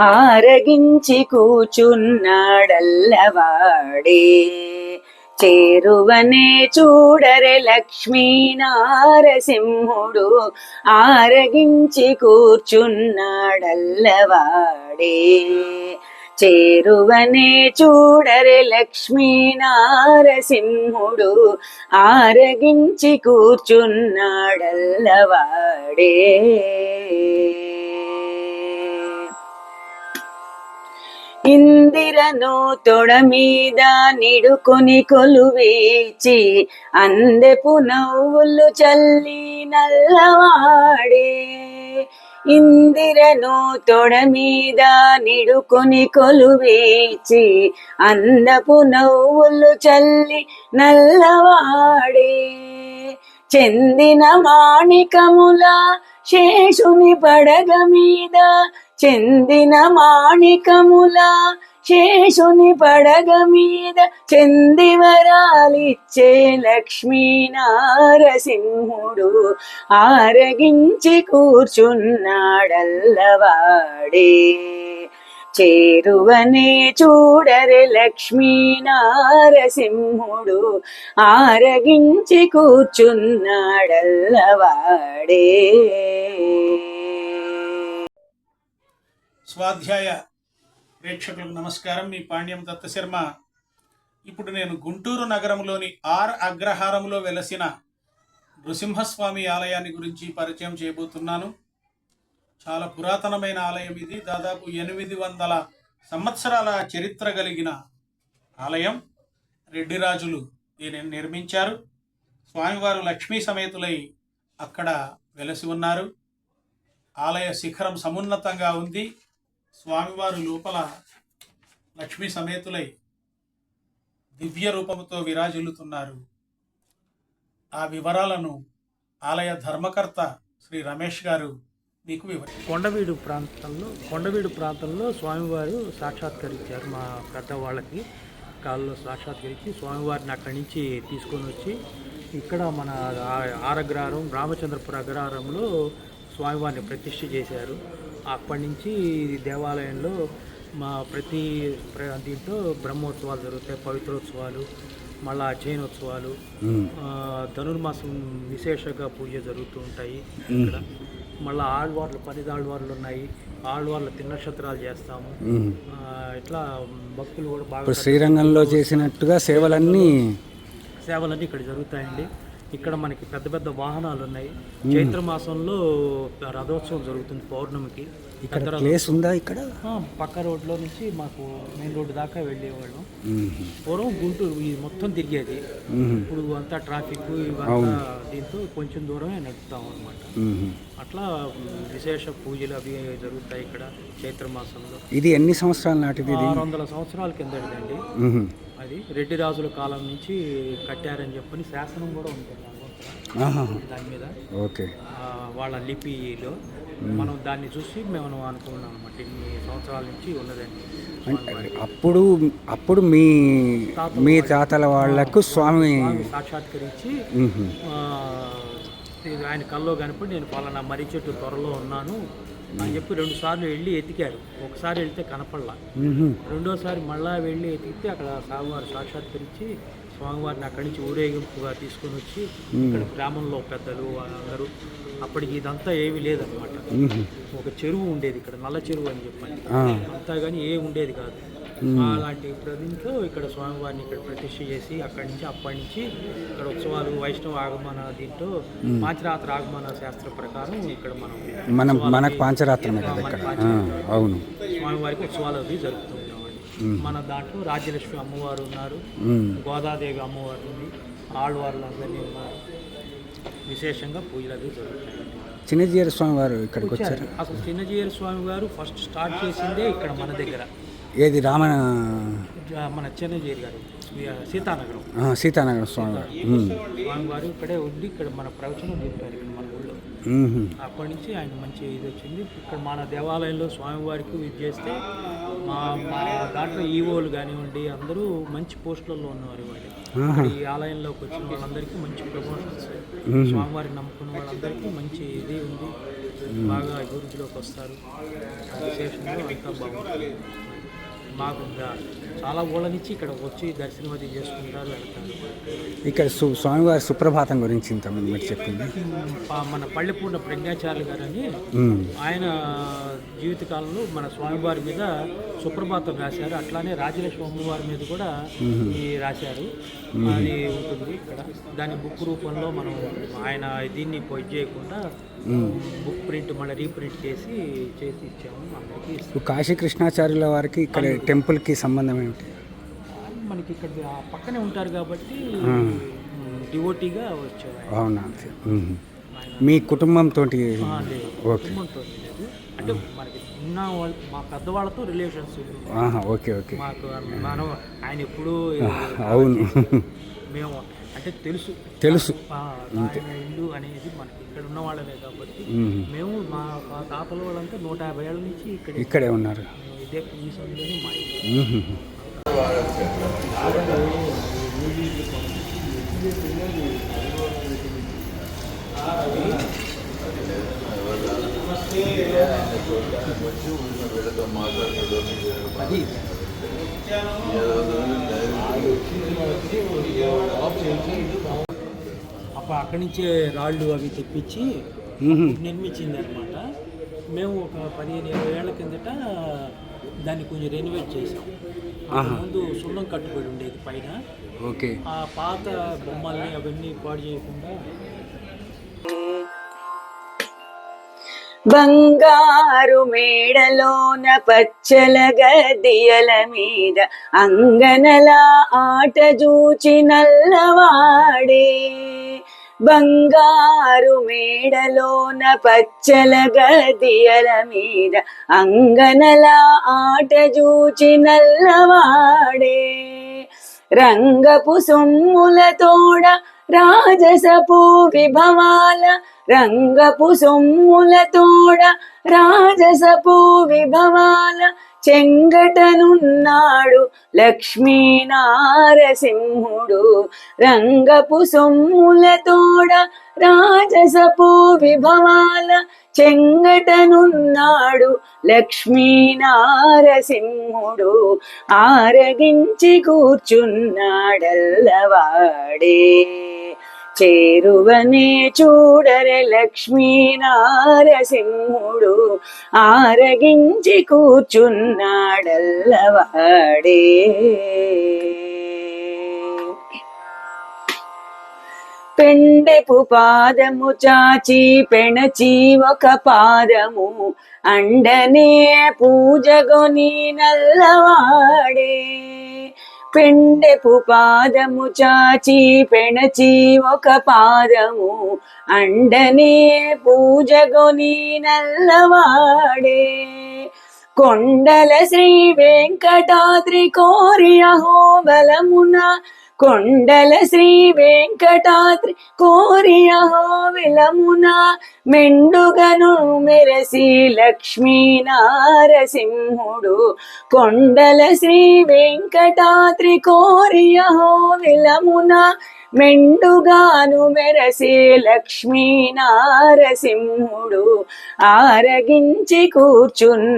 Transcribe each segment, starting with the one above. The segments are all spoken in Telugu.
ఆరగించి కూచున్నాడల్లవాడే. చేరువనే చూడరే లక్ష్మీనారసింహుడు ఆరగించి కూర్చున్నాడల్లవాడే. చేరువనే చూడరే లక్ష్మీ నారసింహుడు ఆరగించి కూర్చున్నాడల్లవాడే. ఇందిరను తొడ మీద నిడుకొని కొలువేచి అందెపు నవ్వులు చల్లి నల్లవాడే. ఇందిరను తొడ మీద నిడుకొని కొలువేచి అందపు నవ్వులు చల్లి నల్లవాడే. చెందిన మాణికముల శేషుని పడగ మీద చెందిన మాణికముల శేషుని పడగ మీద చెందివరాలిచ్చే లక్ష్మీ నారసింహుడు ఆరగించి కూర్చున్నాడల్లవాడే. చేరువనే చూడరి లక్ష్మీ నారసింహుడు ఆరగించి కూర్చున్నాడల్లవాడే. స్వాధ్యాయ ప్రేక్షకులకు నమస్కారం. మీ పాండ్యం దత్తశర్మ ఇప్పుడు నేను గుంటూరు నగరంలోని ఆర్ అగ్రహారంలో వెలసిన నృసింహస్వామి ఆలయాన్ని గురించి పరిచయం చేయబోతున్నాను. చాలా పురాతనమైన ఆలయం ఇది. దాదాపు ఎనిమిది వందల సంవత్సరాల చరిత్ర కలిగిన ఆలయం. రెడ్డి రాజులు దీనిని నిర్మించారు. స్వామివారు లక్ష్మీ సమేతులై అక్కడ వెలసి ఉన్నారు. ఆలయ శిఖరం సమున్నతంగా ఉంది. స్వామివారు లోపల లక్ష్మీ సమేతులై దివ్య రూపముతో విరాజిల్లుతున్నారు. ఆ వివరాలను ఆలయ ధర్మకర్త శ్రీ రమేష్ గారు మీకు వివరి కొండవీడు ప్రాంతంలో కొండవీడు ప్రాంతంలో స్వామివారు సాక్షాత్కరించారు మా పెద్దవాళ్ళకి కాల్లో సాక్షాత్కరించి స్వామివారిని అక్కడి నుంచి తీసుకొని వచ్చి ఇక్కడ మన ఆ- ఆరగ్రహారం రామచంద్రపుర అగ్రహారంలో స్వామివారిని ప్రతిష్ఠ చేశారు. అప్పటి నుంచి దేవాలయంలో మా ప్రతి ప్ర- దీంట్లో బ్రహ్మోత్సవాలు జరుగుతాయి. పవిత్రోత్సవాలు మళ్ళా జైనోత్సవాలు ధనుర్మాసం విశేషంగా పూజ జరుగుతూ ఉంటాయి ఇక్కడ. మళ్ళీ ఆళ్వార్లు పన్నెండు ఆళ్వార్లు ఉన్నాయి. ఆళ్వార్ల తిన్నక్షత్రాలు చేస్తాము. ఇట్లా భక్తులు కూడా బాగా శ్రీరంగంలో చేసినట్టుగా సేవలన్నీ సేవలన్నీ ఇక్కడ జరుగుతాయండి. ఇక్కడ మనకి పెద్ద పెద్ద వాహనాలు ఉన్నాయి చైత్ర మాసంలో రథోత్సవం జరుగుతుంది పౌర్ణమికి. ఇక్కడ ప్లేస్ ఉందా ఇక్కడ? పక్క రోడ్లో నుంచి మాకు మెయిన్ రోడ్డు దాకా వెళ్ళేవాళ్ళం. పూర్వం గుంటూరు ఇది మొత్తం తిరిగేది. ఇప్పుడు అంతా ట్రాఫిక్ ఇవంతా దీంతో కొంచెం దూరమే నడుపుతాం అనమాట. అట్లా విశేష పూజలు అవి జరుగుతాయి ఇక్కడ చైత్ర మాసంలో. ఇది ఎన్ని సంవత్సరాల నాటిది ఆరు వందల సంవత్సరాల కిందటిదండి. అది రెడ్డి రాజుల కాలం నుంచి కట్టారని చెప్పని శాసనం కూడా ఉంటుంది. దాని మీద. ఓకే. వాళ్ళ లిపిలో. మనం దాన్ని చూసి మేము అనుకున్నాం అనమాట ఇన్ని సంవత్సరాల నుంచి స్వామివారి అప్పుడు అప్పుడు మీ మీ తాతల వాళ్ళకు స్వామి సాక్షాత్కరించి ఆయన కల్లో కనపడి నేను పలానా మర్రి చెట్టు త్వరలో ఉన్నాను అని చెప్పి రెండు సార్లు వెళ్ళి ఎతికారు. ఒకసారి వెళ్తే కనపడలా. రెండోసారి మళ్ళా వెళ్ళి ఎతికితే అక్కడ స్వామివారు సాక్షాత్కరించి స్వామివారిని అక్కడి నుంచి ఊరేగింపుగా తీసుకొని వచ్చి ఇక్కడ గ్రామంలో పెద్దలు అందరూ అప్పటికి ఇదంతా ఏమీ లేదనమాట. ఒక చెరువు ఉండేది ఇక్కడ నల్ల చెరువు అని చెప్పండి ఆ. అంతా కానీ ఏ ఉండేది కాదు. అలాంటి ప్రదేశంలో ఇక్కడ స్వామివారిని ఇక్కడ ప్రతిష్ఠ చేసి అక్కడి నుంచి అప్పటి నుంచి ఇక్కడ ఉత్సవాలు వైష్ణవ ఆగమన దీంట్లో పాంచరాత్ర ఆగమన శాస్త్ర ప్రకారం ఇక్కడ మనం మనం మనకు పాంచరాత్రమే కదా ఇక్కడ? ఆ, అవును. స్వామివారికి ఉత్సవాలు అవి ఉన్నామండి మన దాంట్లో రాజ్యలక్ష్మి అమ్మవారు ఉన్నారు. గోదాదేవి అమ్మవారు ఉంది ఆళ్వార్లు అందరినీ ఉన్నారు విశేషంగా పూజలు అవి జరుగుతాయి. చిన్నజీయర స్వామి వారు ఇక్కడికి వచ్చారు. అసలు చిన్నజీయర్ స్వామి గారు ఫస్ట్ స్టార్ట్ చేసిందే ఇక్కడ మన దగ్గర. ఏది రామన జ- మన చిన్నజీయర్ గారు సీతానగరం. సీతానగరం స్వామి. స్వామి వారు ఇక్కడే ఉండి ఇక్కడ మన ప్రవచనం చెప్పారు ఇక్కడ మన ఊళ్ళో మ్మ్. అప్పటి నుంచి ఆయన మంచి ఇది వచ్చింది. ఇక్కడ మన దేవాలయంలో స్వామివారికి ఇది చేస్తే మా మా దాంట్లో ఈవోలు కానివ్వండి అందరూ మంచి పోస్టులలో ఉన్నవారు వాళ్ళు. ఈ ఆలయంలోకి వచ్చిన వాళ్ళందరికీ మంచి ప్రమోషన్స్ స్వామివారిని నమ్ముకున్న వాళ్ళందరికీ మంచి ఇది ఉంది. బాగా అభివృద్ధిలోకి వస్తారు. విశేషంగా అంతా బాగుంటుంది. మాకు ఇంకా చాలా ఊళ్ళ నుంచి ఇక్కడ వచ్చి దర్శనం అది చేసుకుంటారు వెళ్తారు. ఇక్కడ సు స్వామివారి సుప్రభాతం గురించి ఇంతకుముందు మీరు చెప్పింది? మన పల్లెపూర్ణ ప్రజ్ఞాచార్యులు గారని ఉమ్. ఆయన జీవితకాలంలో మన స్వామివారి మీద సుప్రభాతం రాశారు. అట్లానే రాజలక్ష్మి అమ్మవారి మీద కూడా ఈ రాశారు. అది ఉంటుంది ఇక్కడ. దాని బుక్ రూపంలో మనం ఆయన దీన్ని పొయ్యి చేయకుండా బుక్ ప్రింట్ మళ్ళీ రీప్రింట్ చేసి చేసి ఇచ్చాము అందరికీ. కాశీ కృష్ణాచార్యుల వారికి ఇక్కడ టెంపుల్కి సంబంధం ఏమిటి మనకి ఇక్కడ పక్కనే ఉంటారు కాబట్టి డివోటీగా వచ్చారు. అవునా. మీ కుటుంబంతో ఓకే. అంటే మనకి ఉన్న వాళ్ళు మా పెద్దవాళ్ళతో రిలేషన్స్ ఓకే ఓకే. మాకు మనం ఆయన ఎప్పుడూ అవును. మేము అంటే తెలుసు. తెలుసు. ఇల్లు అనేది మనకి ఇక్కడ ఉన్న వాళ్ళమే కాబట్టి. మేము. మా మా తాతల వాళ్ళంతా నూట యాభై ఏళ్ళ నుంచి ఇక్కడ ఇక్కడే ఉన్నారు. ఇదే ఈ సమయంలోనే మా అది అప్పుడు అక్కడి నుంచే రాళ్ళు అవి తెప్పించి. నిర్మించింది అనమాట మేము ఒక పదిహేను ఇరవై ఏళ్ళ కిందట దాన్ని కొంచెం రెనోవేట్ చేసాం ముందు సున్నం కట్టుబడి ఉండేది పైన. ఓకే. ఆ పాత బొమ్మల్ని అవన్నీ పాడు చేయకుండా బంగారు మేడలోన పచ్చల గదియల మీద అంగనల ఆట జూచి నల్లవాడే. బంగారు మేడలోన పచ్చల గదియల మీద అంగనల ఆట చూచి నల్లవాడే. రంగపు సొమ్ముల తోడ రాజసపు విభవాల రంగపు సొమ్ముల తోడ రాజసపు విభవాల చెంగటనున్నాడు లక్ష్మీనారసింహుడు. రంగపు సొమ్ముల తోడ రాజసపు విభవాల చెంగటనున్నాడు లక్ష్మీనారసింహుడు. ఆరగించి కూర్చున్నాడల్లవాడే. చేరువనే చూడరె లక్ష్మీనారసింహుడు. ఆరగించి కూర్చున్నాడల్లవాడే. పెండెపు పాదము చాచి పెణచి ఒక పాదము. అండనే పూజగొని నల్లవాడే. పెండెపు పాదము చాచి పెణచి ఒక పాదము. అండనే పూజగొని నల్లవాడే. కొండల శ్రీ వెంకటాద్రి కోరి అహోబలమున కొండల శ్రీ వెంకటాద్రి కోరియ విలమున మెండుగను మెరసి లక్ష్మీ నారసింహుడు. కొండల శ్రీ వెంకటాద్రి కోరియ విలమున మెండుగాను మెరసి లక్ష్మీ నారసింహుడు. ఆరగించి కూర్చున్నాడల్లవాడే.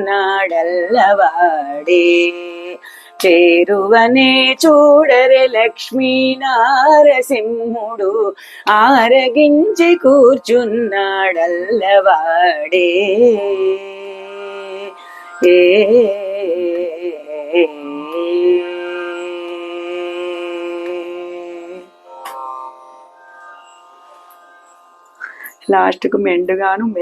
చేరువనే చూడరే లక్ష్మీ నారసింహుడు. ఆరగించి కూర్చున్నాడల్లవాడే. ఏ. లాస్ట్కు మెండుగాను